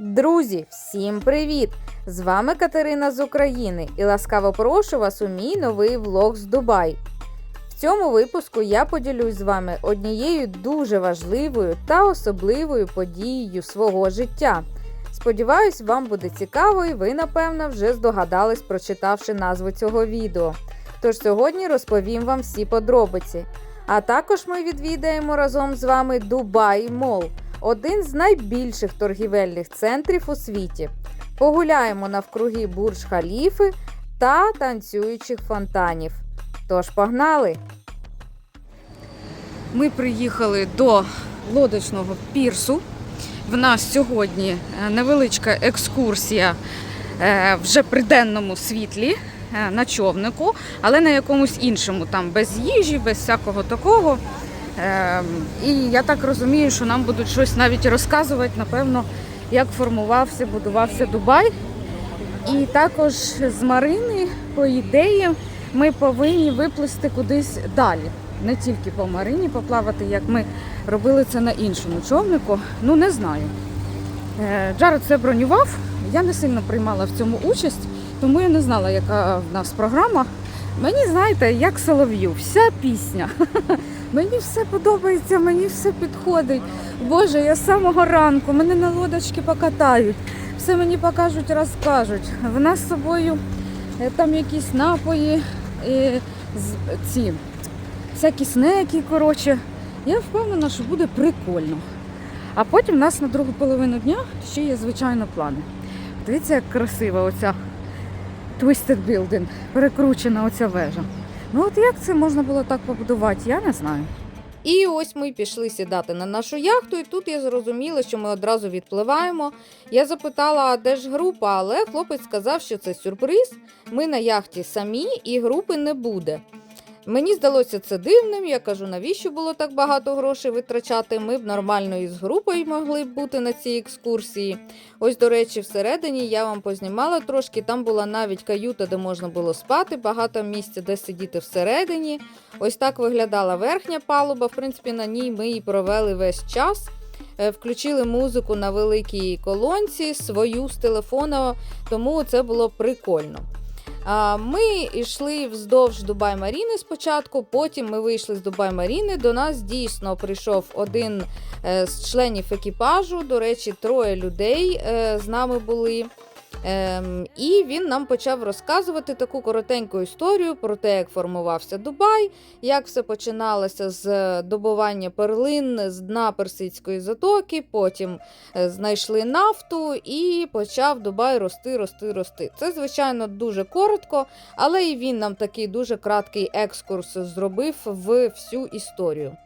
Друзі, всім привіт! З вами Катерина з України і ласкаво прошу вас у мій новий влог з Дубай. В цьому випуску я поділюсь з вами однією дуже важливою та особливою подією свого життя. Сподіваюсь, вам буде цікаво і ви, напевно, вже здогадались, прочитавши назву цього відео. Тож сьогодні розповім вам всі подробиці. А також ми відвідаємо разом з вами Дубай Мол, один з найбільших торгівельних центрів у світі. Погуляємо навкруги Бурдж Халіфи та танцюючих фонтанів. Тож погнали! Ми приїхали до лодочного пірсу. В нас сьогодні е, невеличка екскурсія е, вже при денному світлі е, на човнику, але на якомусь іншому, там без їжі, без всякого такого. Е, І я так розумію, що нам будуть щось навіть розказувати, напевно, як формувався, будувався Дубай. І також з Марини, по ідеї, ми повинні виплисти кудись далі. Не тільки по Марині поплавати, як ми робили це на іншому човнику. Ну не знаю. Е, Джаред це бронював. Я не сильно приймала в цьому участь, тому я не знала, яка в нас програма. Мені, знаєте, як солов'ю, вся пісня. Мені все подобається, мені все підходить. Боже, я з самого ранку, мене на лодочки покатають, все мені покажуть, розкажуть. В нас з собою е, там якісь напої, е, з- ці всякі снеки, коротше. Я впевнена, що буде прикольно. А потім у нас на другу половину дня ще є, звичайно, плани. Дивіться, як красива оця Twisted Building, перекручена оця вежа. Ну от як це можна було так побудувати, я не знаю. І ось ми пішли сідати на нашу яхту, і тут я зрозуміла, що ми одразу відпливаємо. Я запитала, а де ж група, але хлопець сказав, що це сюрприз. Ми на яхті самі і групи не буде. Мені здалося це дивним. Я кажу, навіщо було так багато грошей витрачати? Ми б нормально із групою могли б бути на цій екскурсії. Ось, до речі, всередині я вам познімала трошки. Там була навіть каюта, де можна було спати, багато місця, де сидіти всередині. Ось так виглядала верхня палуба. В принципі, на ній ми і провели весь час. Е, Включили музику на великій колонці, свою з телефона, тому це було прикольно. Ми йшли вздовж Дубай Маріни спочатку, потім ми вийшли з Дубай Маріни. До нас дійсно прийшов один е, з членів екіпажу. До речі, троє людей е, з нами були. Ем, і він нам почав розказувати таку коротеньку історію про те, як формувався Дубай, як все починалося з добування перлин з дна Персидської затоки, потім е, знайшли нафту і почав Дубай рости, рости, рости. Це, звичайно, дуже коротко, але і він нам такий дуже краткий екскурс зробив в всю історію.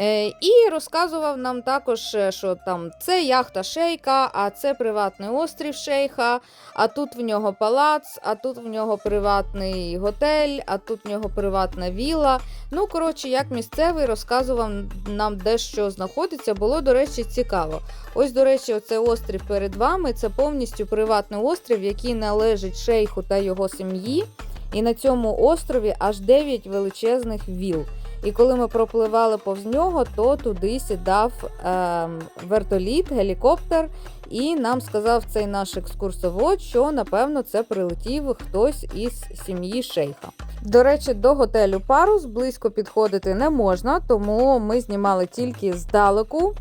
Е, І розказував нам також, е, що там це яхта шейка, а це приватний острів шейха, а тут в нього палац, а тут в нього приватний готель, а тут в нього приватна вілла. Ну, коротше, як місцевий розказував нам, де що знаходиться, було, до речі, цікаво. Ось, до речі, оце острів перед вами це повністю приватний острів, який належить шейху та його сім'ї. І на цьому острові аж 9 величезних віл. І коли ми пропливали повз нього, то туди сідав е, вертоліт, гелікоптер, і нам сказав цей наш екскурсовод, що напевно це прилетів хтось із сім'ї шейха. До речі, до готелю Парус близько підходити не можна, тому ми знімали тільки здалеку.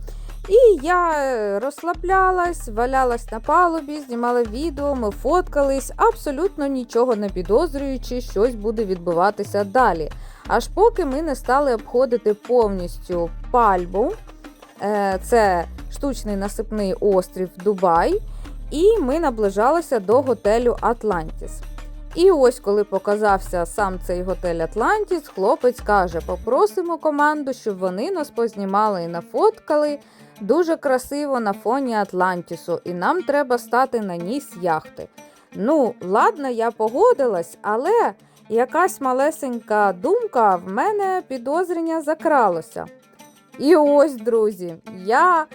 І я е, розслаблялась, валялась на палубі, знімала відео, ми фоткались, абсолютно нічого не підозрюючи, щось буде відбуватися далі. Аж поки ми не стали обходити повністю пальбу, Е, це штучний насипний острів Дубай, і ми наближалися до готелю Атлантіс. І ось, коли показався сам цей готель Атлантіс, хлопець каже: попросимо команду, щоб вони нас познімали і нафоткали дуже красиво на фоні Атлантісу, і нам треба стати на ніс яхти. Ну, ладно, я погодилась, але якась малесенька думка в мене підозрення закралося. І ось, друзі, я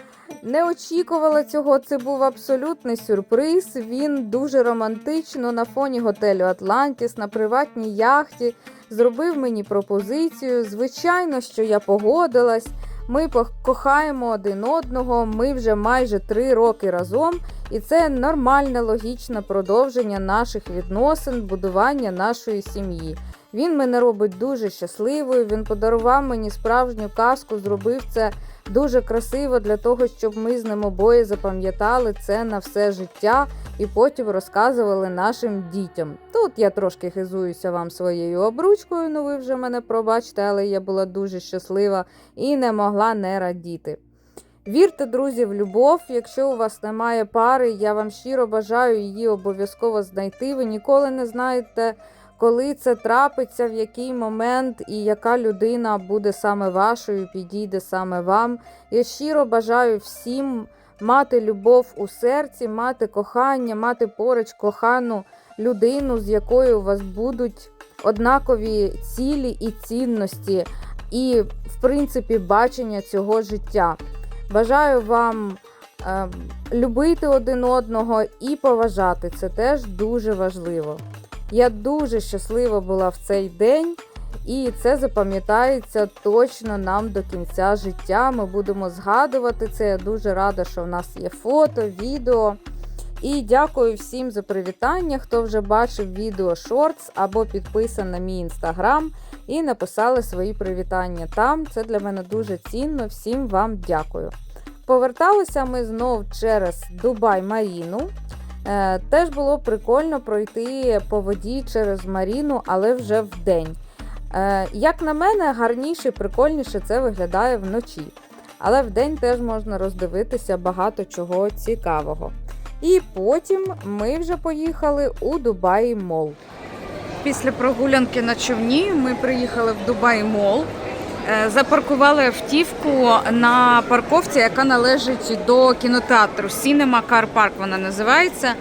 не очікувала цього. Це був абсолютний сюрприз. Він дуже романтично на фоні готелю Атлантіс на приватній яхті зробив мені пропозицію. Звичайно, що я погодилась. Ми кохаємо один одного, ми вже майже три роки разом, і це нормальне логічне продовження наших відносин, будування нашої сім'ї. Він мене робить дуже щасливою. Він подарував мені справжню казку, зробив це дуже красиво для того, щоб ми з ним обоє запам'ятали це на все життя і потім розказували нашим дітям. Тут я трошки хизуюся вам своєю обручкою, ну ви вже мене пробачте, але я була дуже щаслива і не могла не радіти. Вірте, друзі, в любов. Якщо у вас немає пари, я вам щиро бажаю її обов'язково знайти. Ви ніколи не знаєте, коли це трапиться, в який момент і яка людина буде саме вашою, підійде саме вам. Я щиро бажаю всім мати любов у серці, мати кохання, мати поруч кохану людину, з якою у вас будуть однакові цілі і цінності, і, в принципі, бачення цього життя. Бажаю вам е, любити один одного і поважати. Це теж дуже важливо. Я дуже щаслива була в цей день, і це запам'ятається точно нам до кінця життя. Ми будемо згадувати це. Я дуже рада, що в нас є фото, відео. І дякую всім за привітання, хто вже бачив відео шортс або підписаний на мій інстаграм і написали свої привітання там. Це для мене дуже цінно. Всім вам дякую. Поверталися ми знов через Дубай Маріну. Е, Теж було прикольно пройти по воді через Маріну, але вже в день. Е, Як на мене, гарніше, прикольніше це виглядає вночі. Але в день теж можна роздивитися багато чого цікавого. І потім ми вже поїхали у Дубаї Мол. Після прогулянки на човні ми приїхали в Дубай Мол. Е, Запаркували автівку на парковці, яка належить до кінотеатру Cinema Car Park вона називається.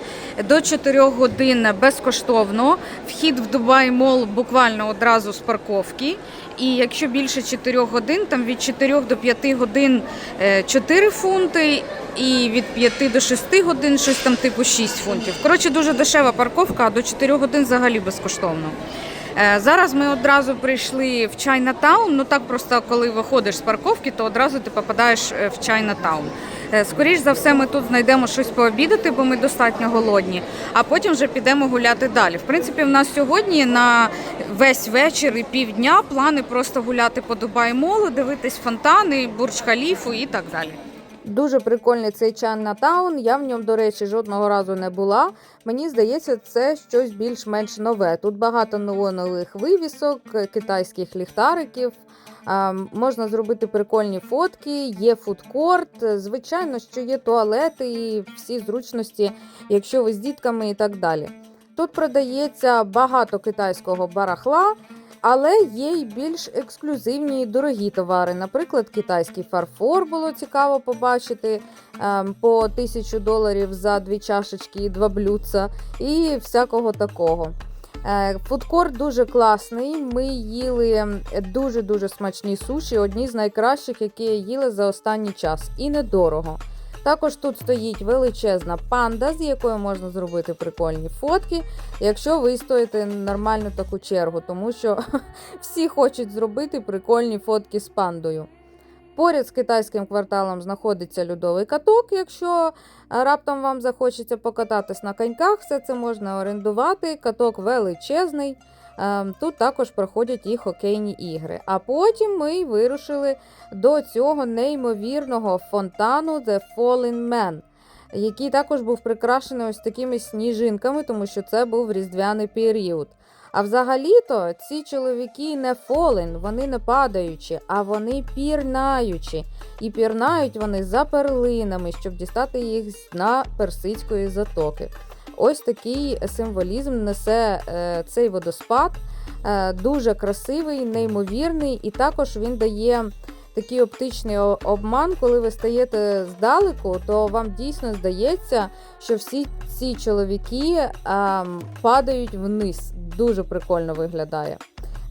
До 4 годин безкоштовно. Вхід в Дубай Мол буквально одразу з парковки. І якщо більше 4 годин, там від 4 до 5 годин е, 4 фунти, і від 5 до 6 годин щось там типу 6 фунтів. Коротше, дуже дешева парковка, а до 4 годин взагалі безкоштовно. Е, Зараз ми одразу прийшли в Чайнатаун. Ну так просто коли виходиш з парковки, то одразу ти попадаєш е, в Чайнатаун. Е, Скоріш за все, ми тут знайдемо щось пообідати, бо ми достатньо голодні, а потім вже підемо гуляти далі. В принципі, в нас сьогодні на весь вечір і півдня плани просто гуляти по Дубай Молу, дивитись фонтани, бурдж халіфу і так далі. Дуже прикольний цей Чанна Таун. Я в ньому, до речі, жодного разу не була. Мені здається, це щось більш-менш нове. Тут багато неонових вивісок, китайських ліхтариків. Можна зробити прикольні фотки, є фудкорт. Звичайно, що є туалети і всі зручності, якщо ви з дітками і так далі. Тут продається багато китайського барахла, але є й більш ексклюзивні і дорогі товари. Наприклад, китайський фарфор було цікаво побачити ем, по 1000 доларів за дві чашечки і два блюдца, і всякого такого. Е, Фудкорт дуже класний. Ми їли дуже дуже смачні суші, одні з найкращих, які я їла за останній час, і недорого. Також тут стоїть величезна панда, з якою можна зробити прикольні фотки, якщо ви стоїте нормальну таку чергу, тому що всі хочуть зробити прикольні фотки з пандою. Поряд з китайським кварталом знаходиться льодовий каток. Якщо раптом вам захочеться покататись на коньках, все це можна орендувати. Каток величезний. Ем, Тут також проходять і хокейні ігри. А потім ми вирушили до цього неймовірного фонтану The Fallen Man, який також був прикрашений ось такими сніжинками, тому що це був різдвяний період. А взагалі-то ці чоловіки не фолен, вони не падаючі, а вони пірнаючі. І пірнають вони за перлинами, щоб дістати їх з дна персидської затоки. Ось такий символізм несе е, цей водоспад. Е, дуже красивий, неймовірний, і також він дає такий оптичний обман, коли ви стаєте здалеку, то вам дійсно здається, що всі ці чоловіки ем, падають вниз. Дуже прикольно виглядає.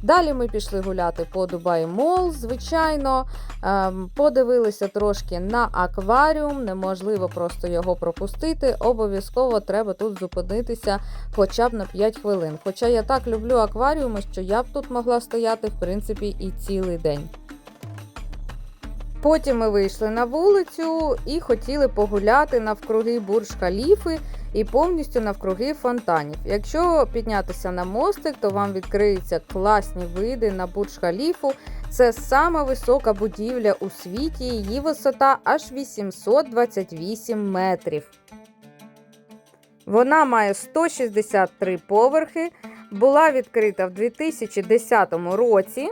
Далі ми пішли гуляти по Дубай Мол, звичайно. Ем, подивилися трошки на акваріум, неможливо просто його пропустити. Обов'язково треба тут зупинитися хоча б на 5 хвилин. Хоча я так люблю акваріуми, що я б тут могла стояти, в принципі, і цілий день. Потім ми вийшли на вулицю і хотіли погуляти навкруги бурж Халіфи і повністю навкруги фонтанів. Якщо піднятися на мостик, то вам відкриються класні види на бурж Халіфу. Це сама висока будівля у світі. Її висота аж 828 метрів. Вона має 163 поверхи, була відкрита в 2010 році.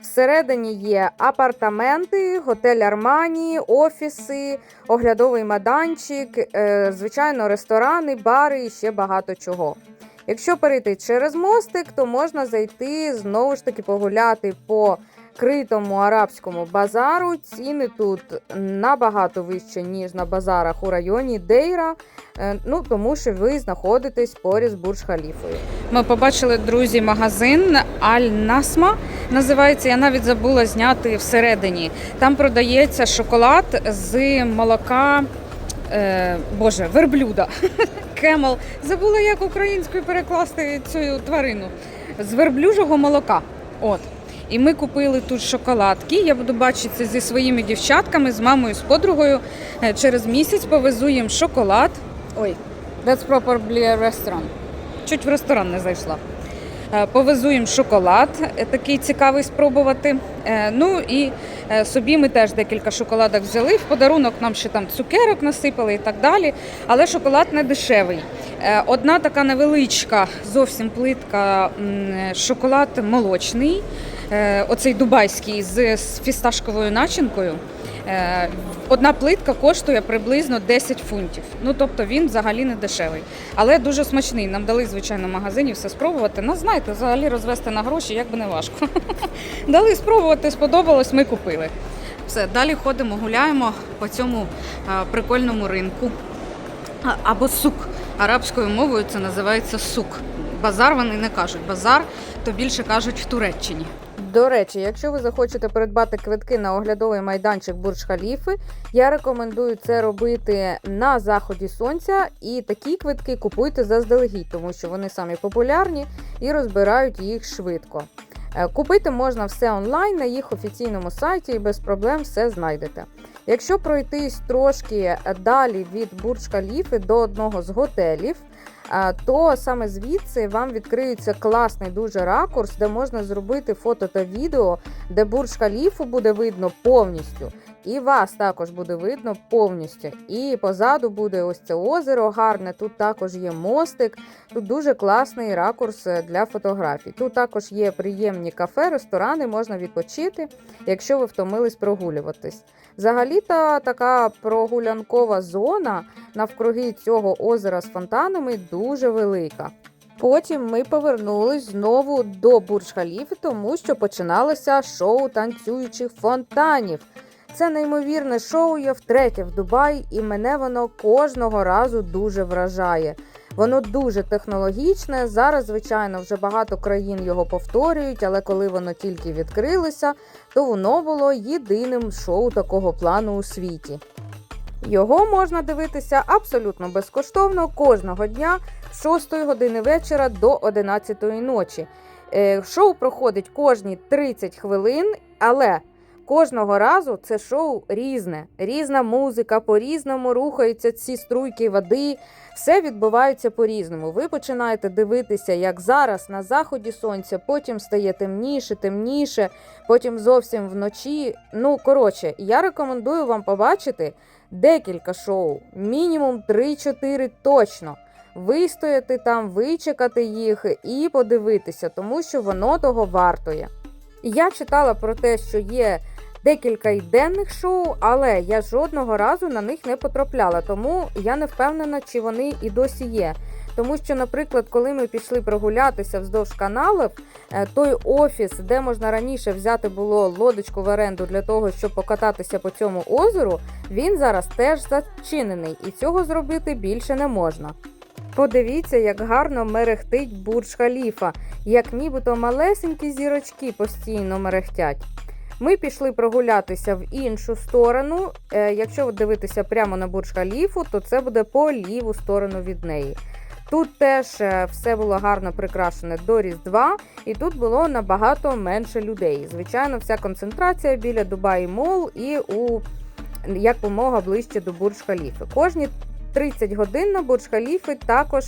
Всередині є апартаменти, готель Армані, офіси, оглядовий майданчик, е, звичайно, ресторани, бари і ще багато чого. Якщо перейти через мостик, то можна зайти знову ж таки погуляти по критому арабському базару. Ціни тут набагато вищі, ніж на базарах у районі Дейра. е, Ну тому що ви знаходитесь поряд з Бурж Халіфою. Ми побачили, друзі, магазин Аль-Насма. Називається, я навіть забула зняти всередині. Там продається шоколад з молока. Е, Боже, верблюда. Кемел. Забула, як українською перекласти цю тварину. З верблюжого молока. От. І ми купили тут шоколадки. Я буду бачитися зі своїми дівчатками, з мамою, з подругою. Е, Через місяць повезу їм шоколад. Ой, that's probably a restaurant. Чуть в ресторан не зайшла. Е, Повезу їм шоколад, е, такий цікавий спробувати. Ну і собі ми теж декілька шоколадок взяли. В подарунок нам ще там цукерок насипали і так далі. Але шоколад не дешевий. Одна така невеличка, зовсім плитка шоколад молочний, оцей дубайський з з фісташковою начинкою. Е, Одна плитка коштує приблизно 10 фунтів. Ну тобто він взагалі не дешевий, але дуже смачний. Нам дали звичайно в магазині все спробувати. Ну знаєте, взагалі розвести на гроші, як би не важко. Дали спробувати, сподобалось, ми купили. Все, далі ходимо, гуляємо по цьому е, прикольному ринку. Або сук. Арабською мовою це називається сук. Базар вони не кажуть. Базар то більше кажуть в Туреччині. До речі, якщо ви захочете придбати квитки на оглядовий майданчик Бурж Халіфи, я рекомендую це робити на заході сонця. І такі квитки купуйте заздалегідь, тому що вони самі популярні і розбирають їх швидко. Е, Купити можна все онлайн на їх офіційному сайті і без проблем все знайдете. Якщо пройтись трошки далі від Бурдж Халіфи до одного з готелів, то саме звідси вам відкриється класний дуже ракурс, де можна зробити фото та відео, де бурж халіфу буде видно повністю, і вас також буде видно повністю. І позаду буде ось це озеро гарне. Тут також є мостик. Тут дуже класний ракурс е, для фотографій. Тут також є приємні кафе, ресторани, можна відпочити, якщо ви втомились прогулюватись. Взагалі-то така прогулянкова зона навкруги цього озера з фонтанами дуже велика. Потім ми повернулись знову до Бурдж Халіфи, тому що починалося шоу танцюючих фонтанів. Це неймовірне шоу є втретє в Дубаї, і мене воно кожного разу дуже вражає. Воно дуже технологічне. Зараз, звичайно, вже багато країн його повторюють, але коли воно тільки відкрилося, то воно було єдиним шоу такого плану у світі. Його можна дивитися абсолютно безкоштовно кожного дня з 6 години вечора до 11 ночі. Е, Шоу проходить кожні 30 хвилин, але кожного разу це шоу різне. Різна музика, по-різному рухаються ці струйки води. Все відбувається по-різному. Ви починаєте дивитися, як зараз на заході сонця, потім стає темніше, темніше, потім зовсім вночі. Ну, коротше, я рекомендую вам побачити декілька шоу, мінімум 3-4 точно. Вистояти там, вичекати їх і подивитися, тому що воно того вартує. Я читала про те, що є декілька й денних шоу, але я жодного разу на них не потрапляла, тому я не впевнена, чи вони і досі є. Тому що, наприклад, коли ми пішли прогулятися вздовж каналів, е, той офіс, де можна раніше взяти було лодочку в оренду для того, щоб покататися по цьому озеру, він зараз теж зачинений, і цього зробити більше не можна. Подивіться, як гарно мерехтить Бурдж Халіфа, як нібито малесенькі зірочки постійно мерехтять. Ми пішли прогулятися в іншу сторону. Е, якщо ви дивитеся прямо на Бурдж Халіфу, то це буде по ліву сторону від неї. Тут теж е, все було гарно прикрашене до Різдва, і тут було набагато менше людей. Звичайно, вся концентрація біля Дубаї Мол і у якомога ближче до Бурдж Халіфи. Кожні 30 годин на Бурдж Халіфи також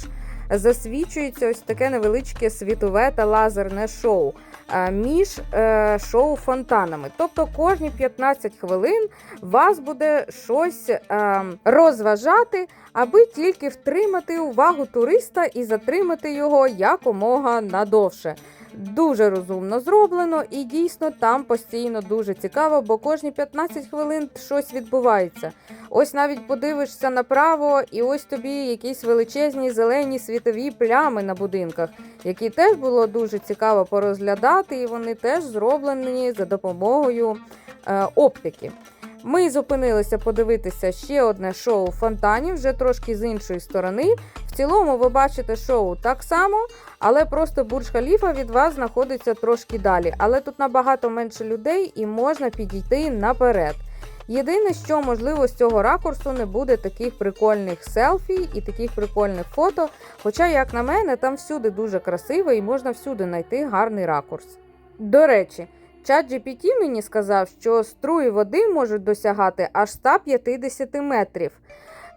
засвічується ось таке невеличке світове та лазерне шоу між е, шоу фонтанами. Тобто кожні 15 хвилин вас буде щось е, розважати, аби тільки втримати увагу туриста і затримати його якомога надовше. Дуже розумно зроблено, і дійсно там постійно дуже цікаво, бо кожні 15 хвилин щось відбувається. Ось навіть подивишся направо, і ось тобі якісь величезні зелені світові плями на будинках, які теж було дуже цікаво порозглядати, і вони теж зроблені за допомогою е, оптики. Ми зупинилися подивитися ще одне шоу фонтанів, вже трошки з іншої сторони. В цілому ви бачите шоу так само, але просто Бурдж Халіфа від вас знаходиться трошки далі. Але тут набагато менше людей і можна підійти наперед. Єдине, що можливо з цього ракурсу не буде таких прикольних селфі і таких прикольних фото. Хоча, як на мене, там всюди дуже красиво і можна всюди знайти гарний ракурс. До речі, чат GPT мені сказав, що струї води можуть досягати аж 150 метрів.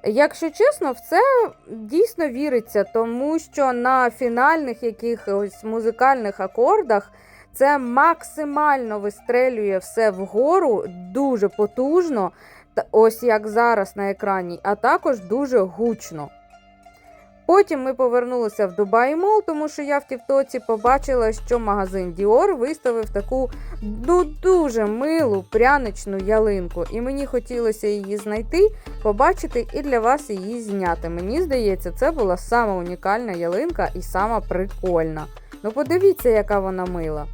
Якщо чесно, в це дійсно віриться, тому що на фінальних якихось музикальних акордах це максимально вистрелює все вгору, дуже потужно, ось як зараз на екрані, а також дуже гучно. Потім ми повернулися в Дубай Мол, тому що я в Тіктоці побачила, що магазин Dior виставив таку ну, дуже милу пряничну ялинку, і мені хотілося її знайти, побачити і для вас її зняти. Мені здається, це була сама унікальна ялинка і сама прикольна. Ну подивіться, яка вона мила.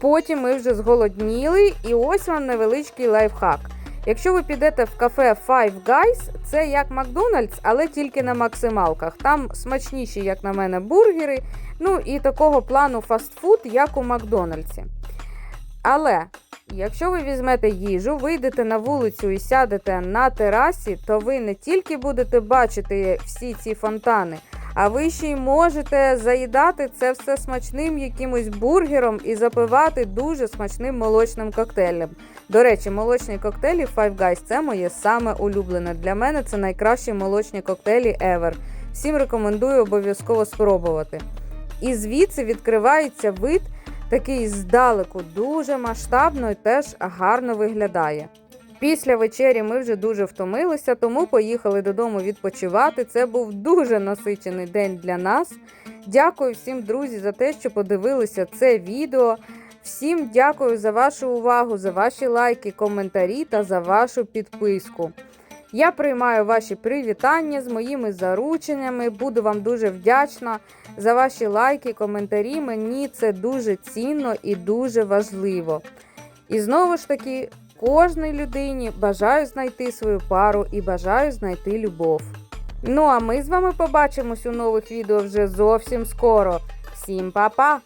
Потім ми вже зголодніли, і ось вам невеличкий лайфхак. Якщо ви підете в кафе Five Guys, це як Макдональдс, але тільки на максималках. Там смачніші, як на мене, бургери, ну і такого плану фастфуд, як у Макдональдсі. Але якщо ви візьмете їжу, вийдете на вулицю і сядете на терасі, то ви не тільки будете бачити всі ці фонтани, а ви ще й можете заїдати це все смачним якимось бургером і запивати дуже смачним молочним коктейлем. До речі, молочні коктейлі Five Guys – це моє саме улюблене. Для мене це найкращі молочні коктейлі ever. Всім рекомендую обов'язково спробувати. І звідси відкривається вид такий здалеку, дуже масштабно і теж гарно виглядає. Після вечері ми вже дуже втомилися, тому поїхали додому відпочивати. Це був дуже насичений день для нас. Дякую всім, друзі, за те, що подивилися це відео. Всім дякую за вашу увагу, за ваші лайки, коментарі та за вашу підписку. Я приймаю ваші привітання з моїми зарученнями. Буду вам дуже вдячна за ваші лайки, коментарі. Мені це дуже цінно і дуже важливо. І знову ж таки, кожній людині бажаю знайти свою пару і бажаю знайти любов. Ну а ми з вами побачимось у нових відео вже зовсім скоро. Всім па-па!